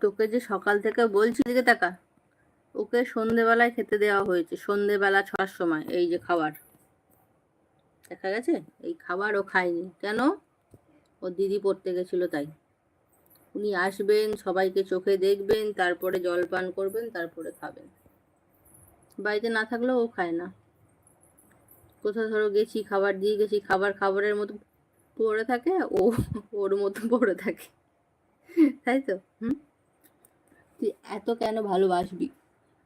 তোকে যে সকাল থেকে বলছি, দিকে টাকা ওকে সন্ধেবেলায় খেতে দেওয়া হয়েছে, সন্ধেবেলা ছটার সময়, এই যে খাবার। দেখা গেছে? এই খাবার ও খায়নি। কেন? ওর দিদি পড়তে গেছিল তাই। উনি আসবেন, সবাইকে চোখে দেখবেন, তারপরে জল পান করবেন, তারপরে খাবেন। বাড়িতে না থাকলেও ও খায় না। কোথাও ধরো গেছি, খাবার দিয়ে গেছি, খাবার খাবারের মতো পড়ে থাকে, ও ওর মতো পড়ে থাকে। তাই তো? হুম? তুই এত কেন ভালোবাসবি?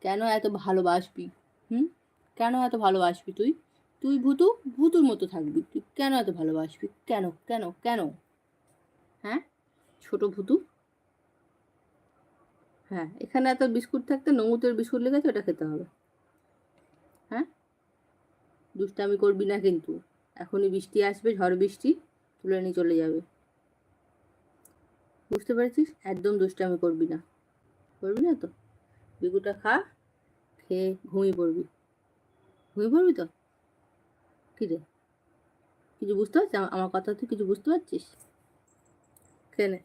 কেন এত ভালোবাসবি? হুম? কেন এত ভালোবাসবি তুই? তুই ভুতু, ভুতুর মতো থাকবি। তুই কেন এত ভালোবাসবি? কেন কেন কেন? হ্যাঁ? ছোট ভুতু। হ্যাঁ এখানে এত বিস্কুট থাকতে নমুতের বিস্কুট লেগেছে, ওটা খেতে হবে। হ্যাঁ? দুষ্টামি করবি না কিন্তু। এখনই বৃষ্টি আসবে, ঝড় বৃষ্টি, তুলে নিয়ে চলে যাবে। বুঝতে পেরেছিস? একদম দুষ্টামি করবি না। করবি না তো? বিকুটা খা, খেয়ে ঘুমিয়ে পড়বি। ঘুমিয়ে পড়বি তো? কী রে? কিছু বুঝতে পারছিস? আমার কথা তুই কিছু বুঝতে পারছিস? কেনে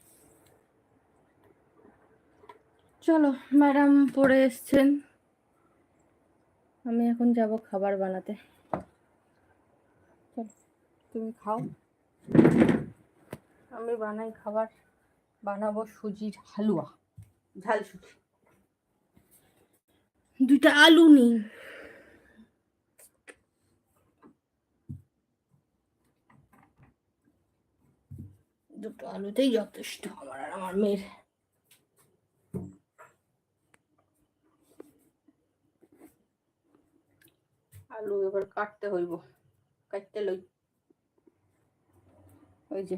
চলো, ম্যাডাম পড়ে এসছেন। আমি এখন যাব খাবার বানাতে। চলো, তুমি খাও। আমি বানাই খাবার। বানাবো সুজির হালুয়া। ঝাল সুজি দুইটা আলু নিই। দুটো আলুতেই যথেষ্ট আমার আর আমার মেয়ের। আলু এবার কাটতে হইব কাটতে লই। ওই যে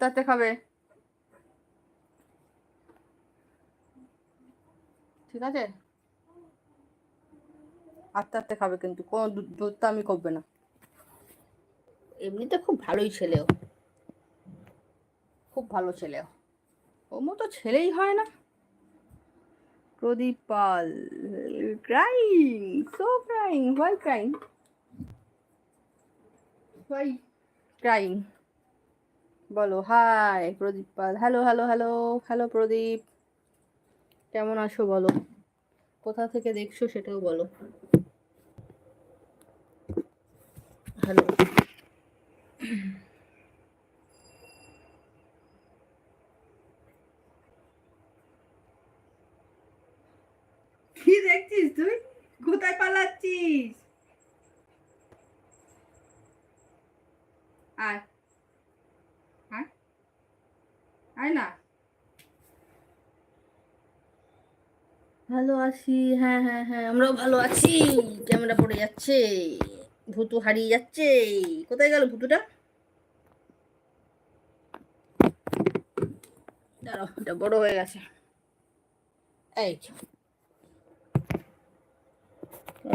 না তাতে খাবে ঠিক আছে? আস্তে আস্তে খাবে কিন্তু কোনো দু- আমি করবে না। এমনিতে খুব ভালোই ছেলেও খুব ভালো ছেলেও ওর মতো ছেলেই হয় না। Pradip Pal crying so crying why crying why crying বলো hi Pradip Pal hello hello hello hello Pradip. কেমন আছো বলো? কোথা থেকে দেখছ সেটাও বলো। হ্যালো কি দেখছিস তুই? কোথায় পালাচ্ছিস? আয়। আয় না? ভালো আছি হ্যাঁ হ্যাঁ হ্যাঁ আমরাও ভালো আছি। ক্যামেরা পড়ে যাচ্ছে, ভুতু হারিয়ে যাচ্ছে। কোথায় গেল ভুতুটা? দাঁড়াও বড় হয়ে গেছে। এই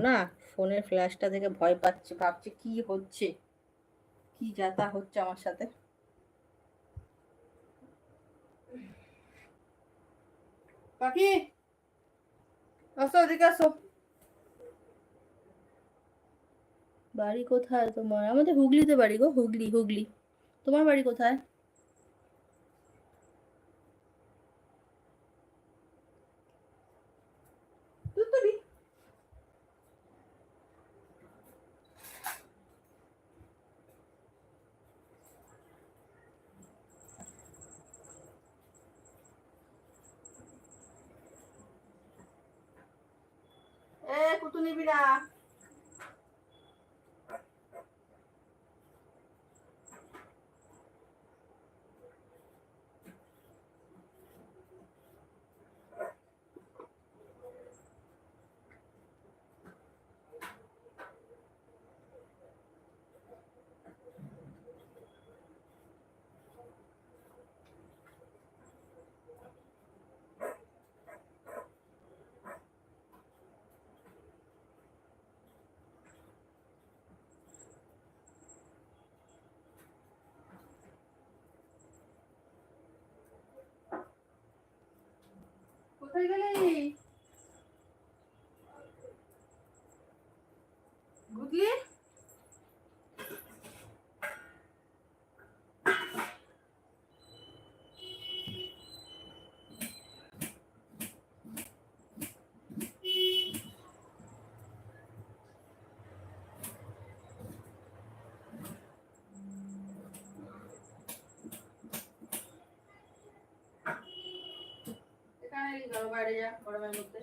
না, ফোনের ফ্ল্যাশটা থেকে ভয় পাচ্ছে, ভাবছে কি হচ্ছে, কি যাতা হচ্ছে আমার সাথে। পাখি আসো ওদিকে আসো। বাড়ি কোথায় তোমার? আমাদের হুগলিতে বাড়ি গো, হুগলি হুগলি। তোমার বাড়ি কোথায়? নতুন নিবিড়া কোথায় গেলি এখানে গেল বাইরে যা গরমের মধ্যে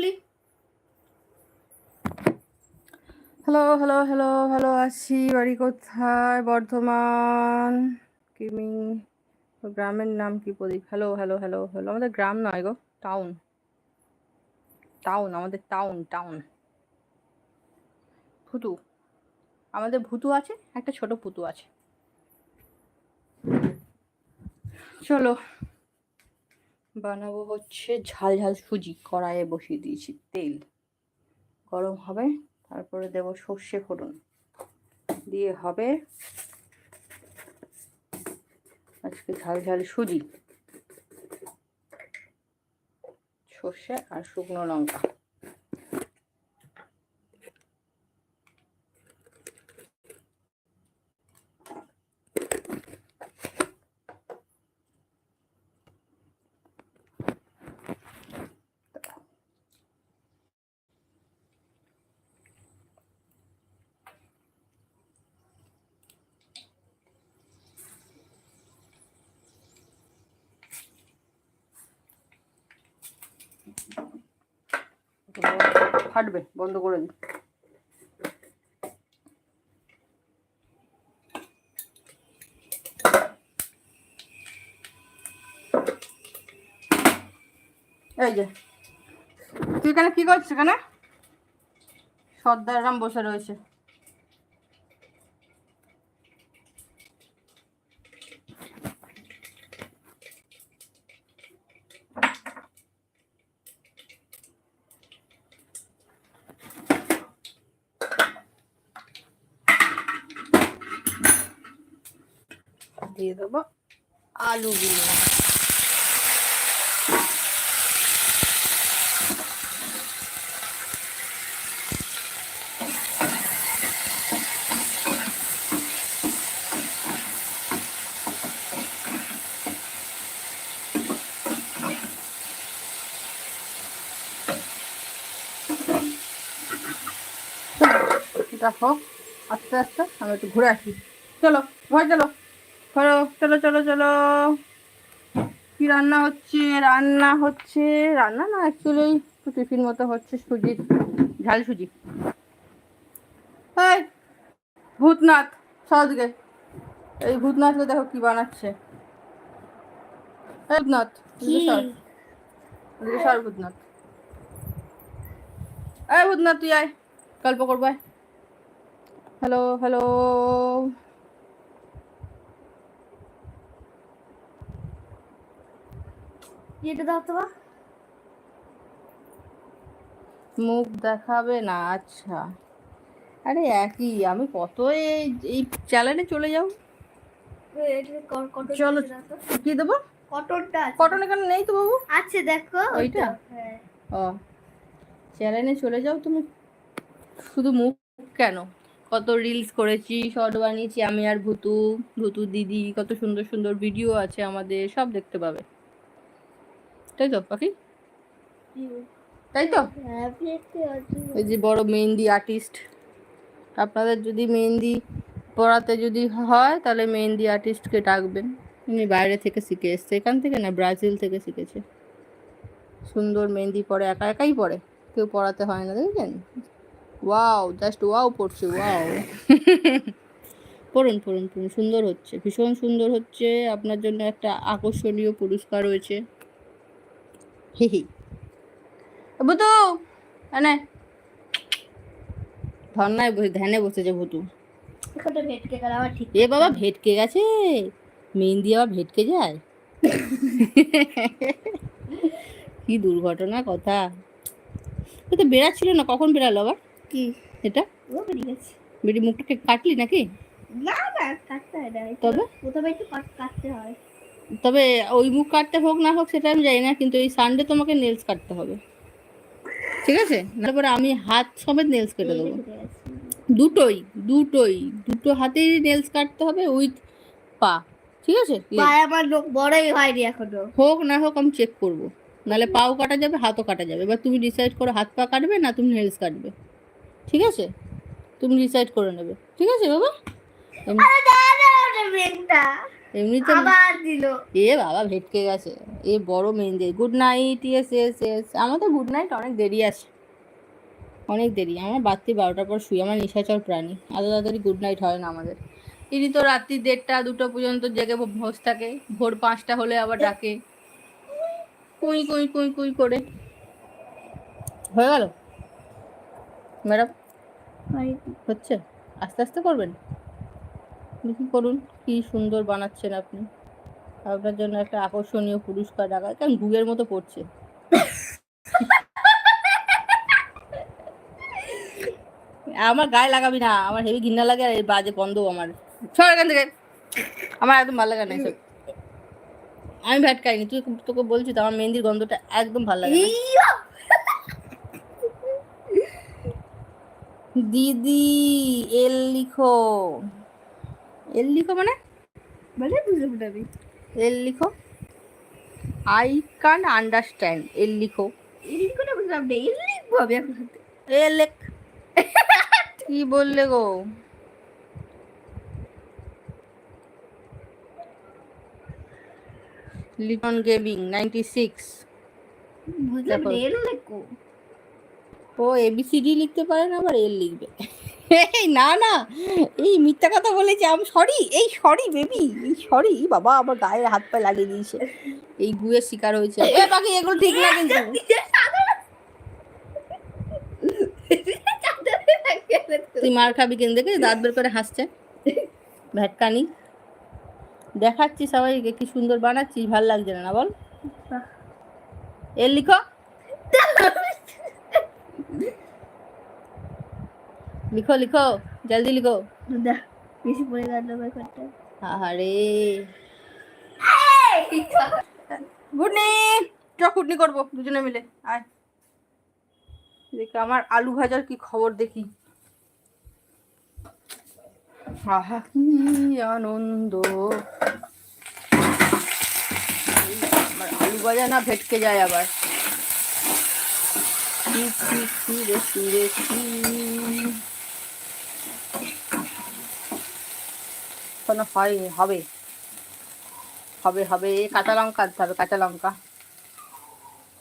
বুঝলি হ্যালো হ্যালো হ্যালো হ্যালো আছি বাড়ি কোথায়? বর্ধমান। কিমি গ্রামের নাম কি Pradip hello hello hello hello আমাদের গ্রাম নয় গো টাউন টাউন আমাদের টাউন টাউন ভুতু। আমাদের ভুতু আছে, একটা ছোট পুতু আছে। চলো। বানাবো হচ্ছে ঝাল ঝাল সুজি, কড়াইয়ে বসিয়ে দিয়েছি তেল। গরম হবে, তারপরে দেব সর্ষে ফোড়ন। দিয়ে হবে আজকে ঝাল ঝাল সুজি, সর্ষে আর শুকনো লঙ্কা। ফাটবে বন্ধ করে দিই এই যে তুই এখানে কি করছিস এখানে? সর্দারাম বসে রয়েছে দিয়ে দেবো আলুগুলো দেখো আস্তে আস্তে আমি একটু ঘুরে আসি চলো ঘর চলো চলো চলো চলো চলো। কি রান্না হচ্ছে? রান্না হচ্ছে রান্না না অ্যাকচুয়ালি একটু টিফিন মতো হচ্ছে সুজি ঝাল সুজি। এই ভূতনাথ সদিকে এই ভূতনাথকে দেখো কি বানাচ্ছে। ভূতনাথ সর। ভূতনাথ। এই ভূতনাথ তুই আয়। গল্প করব আয়। হ্যালো হ্যালো এটা দাও তো। মুখ দেখাবে না আচ্ছা। আরে একই আমি কত এই চ্যানেলে চলে যাও। চলো। কি দেবো। কটনটা কটন এখানে নেই তো বাবু? আছে দেখো ওইটা? হ্যাঁ। ও চ্যানেলে চলে যাও তুমি। শুধু মুখ কেন? কত রিলস করেছি শর্ট বানিয়েছি আমি আর ভুতু ভুতু দিদি কত সুন্দর সুন্দর ভিডিও আছে আমাদের সব দেখতে পাবে। তাই তো পাখি তাই তো। এই যে বড় মেহেন্দি আর্টিস্ট আপনাদের যদি মেহেন্দি পড়াতে যদি হয় তাহলে মেহেন্দি আর্টিস্টকে ডাকবেন। উনি বাইরে থেকে শিখে এসছে এখান থেকে না ব্রাজিল থেকে শিখেছে। সুন্দর মেহেন্দি পরে একা একাই পড়ে কেউ পড়াতে হয় না দেখেছেন? ওয়াও জাস্ট ওয়াও পড়ছে ওয়াও পড়ুন পড়ুন পড়ুন সুন্দর হচ্ছে ভীষণ সুন্দর হচ্ছে আপনার জন্য একটা আকর্ষণীয় পুরস্কার রয়েছে। হি ধর্নায় বসে ধ্যানে বসেছে ভুতু। ভেটকে গেল আমার ঠিক এ বাবা ভেটকে গেছে? মেহেন্দি আবার ভেটকে যায়? কি দুর্ঘটনা কথা। এ তো বেড়াচ্ছিল না কখন বেড়ালো আবার? কি? এটা? ও বেরিয়ে গেছে। বেরি মুখটাকে কাটলি নাকি? না না কাটতে হয় না। তবে? প্রথমে একটু কাটতে হয়। তবে ওই মুখ কাটতে হোক না হোক সেটা আমি জানি না কিন্তু এই সানডে তোমাকে নেলস কাটতে হবে। ঠিক আছে? তারপরে আমি হাত সমেত নেলস কেটে দেবো। দুটোই দুটোই দুটো হাতেই নেলস কাটতে হবে উইথ পা। ঠিক আছে? আমার বড়ই হয়নি এখনও। হোক না হোক আমি চেক করব। নাহলে পাও কাটা যাবে হাতও কাটা যাবে। এবার তুমি ডিসাইড করো হাত পা কাটবে না তুমি নেলস কাটবে। ঠিক আছে? তুমি ডিসাইড করে নেবে। ঠিক আছে বাবা? এমনিতে আবার দিল। এ বাবা ভেটকে গেছে। এ বড় mehendi. Good night yes yes yes আমাদের গুড নাইট অনেক দেরি আছে। অনেক দেরি। আমার বাড়তি বারোটার পর শুই। আমার নিশাচর প্রাণী। এত তাড়াতাড়ি গুড নাইট হয় না আমাদের। ইনি তো রাত্রি দেড়টা দুটো পর্যন্ত জেগে বস থাকে। ভোর পাঁচটা হলে আবার ডাকে। কুই কুই কুই কুই করে। হয়ে গেল? ম্যাডাম হচ্ছে? আস্তে আস্তে করবেন? দেখি করুন? কি সুন্দর বানাচ্ছেন আপনি। আপনার জন্য একটা আকর্ষণীয় পুরস্কার রাখা কেমন গুগের মতো পড়ছে। আমার গায়ে লাগাবি না। আমার হেভি ঘৃণা লাগে আর এই বাজে বন্ধ আমার। সর এখান থেকে। আমার একদম ভালো লাগে না এসব। আমি ভ্যাট খাইনি। তুই তোকে বলছি তো আমার মেহেন্দির গন্ধটা একদম ভালো লাগে দিদি এল লিখো। এল লিখো মানে? বুঝলাম না আমি এল লিখো। আই কান আন্ডারস্ট্যান্ড এল লিখো। এলিট করে বুঝলাম না এলিট লিখব আমি এখন এ লেখ। কি বললে গো? লিটন গেমিং নাইনটি সিক্স বুঝলাম না। এল লিখব ও এবিসিডি লিখতে পারে না আবার এল লিখবে। এই, না না। এই, মিথ্যা কথা বলেছি আমি সরি এই সরি বেবি এই সরি বাবা, আমার গায়ে হাত পা লাগিয়ে দিয়েছে। এই, গুয়ের শিকার হয়েছে। এ বাকি এগুলো ঠিক না কিন্তু। তুই মার খাবি কেন দেখে দাঁত বের করে হাসছে। ভ্যাটকানি দেখাচ্ছি সবাইকে কি সুন্দর বানাচ্ছিস, ভালো লাগছে না না বল। এর লিখো। লিখো লিখো জলদি লিখো। বেশি পড়ে গেল আহারে। গুডনি চ কুটনি করব দুজনে মিলে। আয়। দেখি আমার আলু ভাজার কি খবর দেখি। আহা কি আনন্দ। আমার আলু ভাজা না ভেটকে যায় আবার। কি কি কি রে কি রে কি? কোনো হয় হবে। হবে হবে। কাঁচা লঙ্কা আনতে হবে কাঁচা লঙ্কা।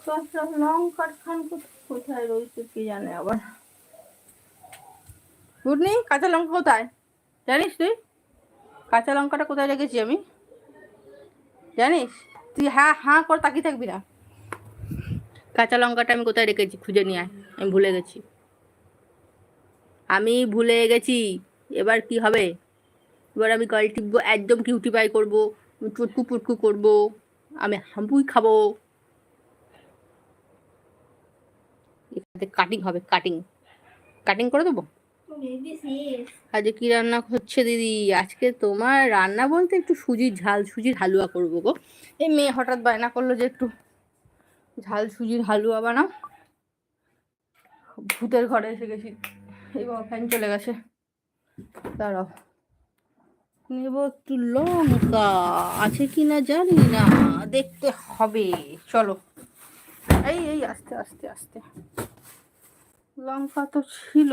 কাঁচা লঙ্কার খান কোথায়- কোথায় রয়েছে কি জানে আবার? গুডনি কাঁচা লঙ্কা কোথায়? জানিস তুই? কাঁচা লঙ্কাটা কোথায় রেখেছি আমি? জানিস? তুই হ্যাঁ হ্যাঁ করে তাকিয়ে থাকবি না। কাঁচা লঙ্কাটা আমি কোথায় রেখেছি খুঁজে নিয়ে আয় আমি ভুলে গেছি। আমি ভুলে গেছি। এবার কি হবে? এবার আমি গাল টিপবো, একদম কিউটি পাই করব, চুটকু পুটকু করব, আমি হাম্পুই খাব। এখানে কাটিং হবে কাটিং কাটিং করে দেবো? আজকে কি রান্না হচ্ছে দিদি? আজকে তোমার রান্না বলতে একটু সুজির ঝাল, সুজির হালুয়া করব গো। এই মেয়ে হঠাৎ বায়না করল যে একটু ঝাল, সুজির হালুয়া বানাও। ভূতের ঘরে এসে গেছি। এই ফ্যান চলে গেছে। দাঁড়াও। নেব একটু লঙ্কা। আছে কি না জানি না। দেখতে হবে। চলো। এই এই, আস্তে আস্তে আস্তে। লঙ্কা তো ছিল।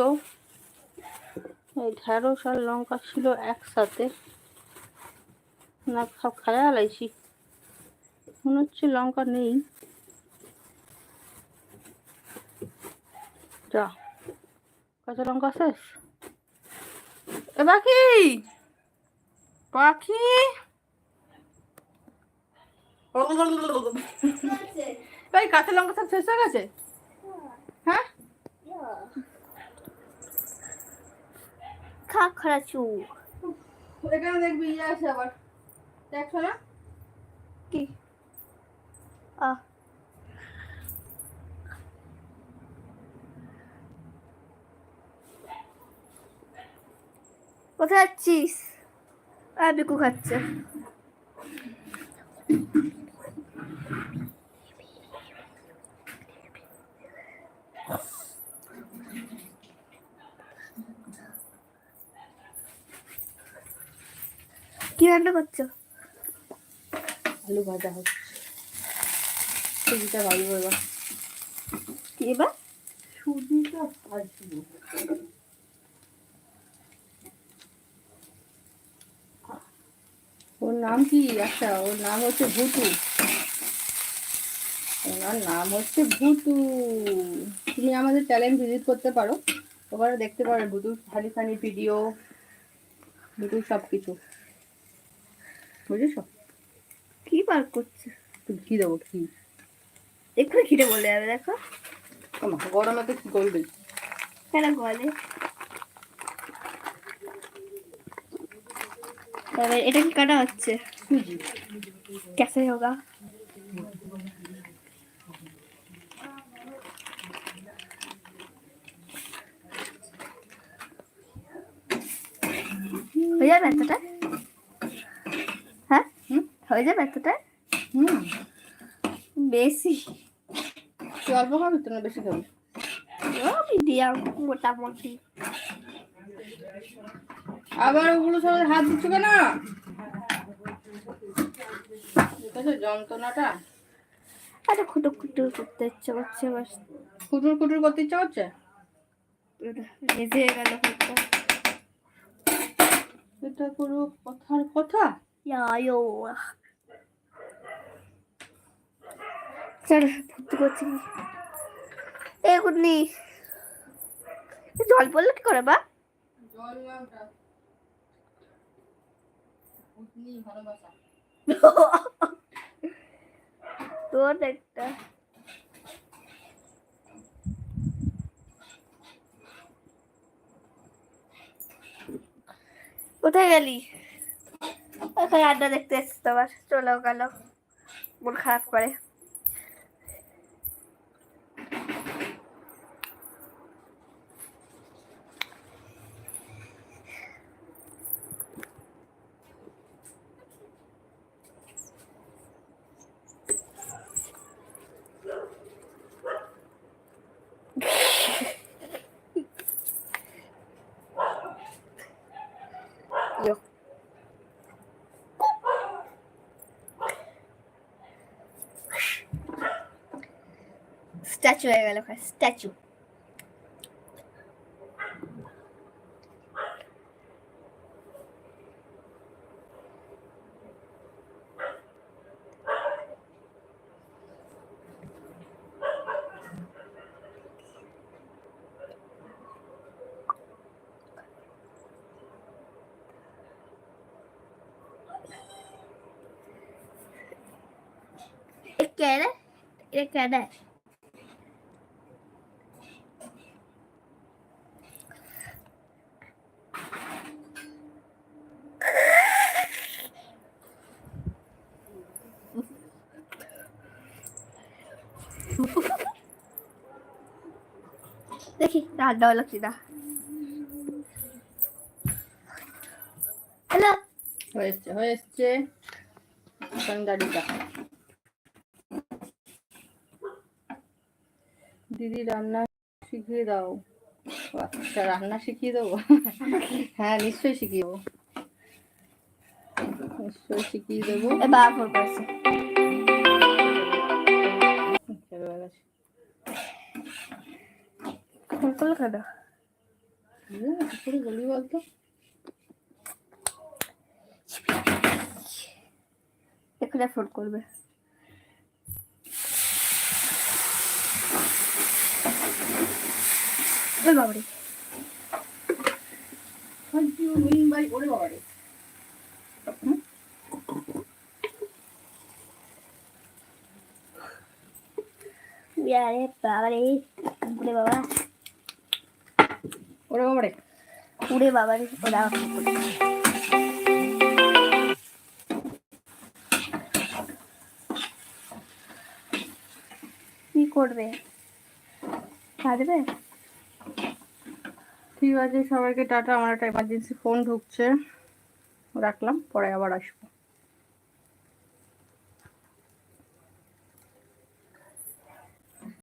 এই ঢেঁড়স আর লঙ্কা ছিল একসাথে। না, সব খায়া লাইছি মনে হচ্ছে লঙ্কা নেই। যা। কাঁচা লঙ্কা শেষ? এ পাখি পাখি? এই কাঁচা লঙ্কা সব শেষ হয়ে গেছে? হ্যাঁ? খাখরা চু এখানে দেখবি ইয়ে আছে আবার। দেখছ না কি? আহ। কোথায় যাচ্ছিস? আর বিকু খাচ্ছে। কি রান্না করছ? আলু ভাজা হচ্ছে। সুজিটা ভাজবো এবার। কি এবার? সুজিটা ভাজবো। ওর নাম কি আচ্ছা ওর নাম হচ্ছে ভুতু। ওনার নাম হচ্ছে ভুতু। তুমি আমাদের চ্যানেল ভিজিট করতে পারো। ওখানে দেখতে পারো ভুতুর ফানি ফানি ভিডিও ভুতুর সব কিছু বুঝেছ? কি বার করছে? তুমি কি দেবো কি? এক্ষুনি খিদে বলে যাবে দেখো। গরমে তো কি করবে? কেন বলে তবে এটা কি কাটা হচ্ছে সুজি कैसे होगा হয়ে যাবে এতটা হ্যাঁ হুম হয়ে যাবে এতটা হুম বেশি তুই অল্প খাবি তো না বেশি খাবি ও মিডিয়াম মোটামুটি আবার ওগুলো সবাই হাত দিচ্ছ কেন? যন্ত্রণাটা। আরে করতে ইচ্ছে করছে বাস করতে ইচ্ছা করছে? রেজে গেল হয়তো এটা কোনো কথার কথা? ইয়ায়ো চল ভর্তি করছি এ জল পড়ল কি করে বা? জল তোর একটা। কোথায় গেলি? ওখানে আড্ডা দেখতে এসছি তোমার চলেও গেল। মন খারাপ করে। স্ট্যাচু হয়ে গেল স্ট্যাচু queda, ele queda দেখি দা দেওয়া লাগছি দা হ্যালো। হয়েছে হয়েছে। গাড়িটা। দিদি রান্না শিখিয়ে দাও। আচ্ছা রান্না শিখিয়ে দেবো? হ্যাঁ নিশ্চয়ই শিখিয়ে দেবো। নিশ্চয়ই শিখিয়ে দেবো। এবার করব ফোন করল কেন হ্যাঁ, কি করে বলি বলতো এখানে ফোন করবে ওই বাবারে ওরে বাবা রে আরে বাবারে ওরে বাবা ওরে বাবা রে বাবারে, ওরা কি করবে? কাঁদবে ঠিক আছে, সবাইকে টাটা। আমার একটা এমার্জেন্সি ফোন ঢুকছে। রাখলাম, পরে আবার আসব।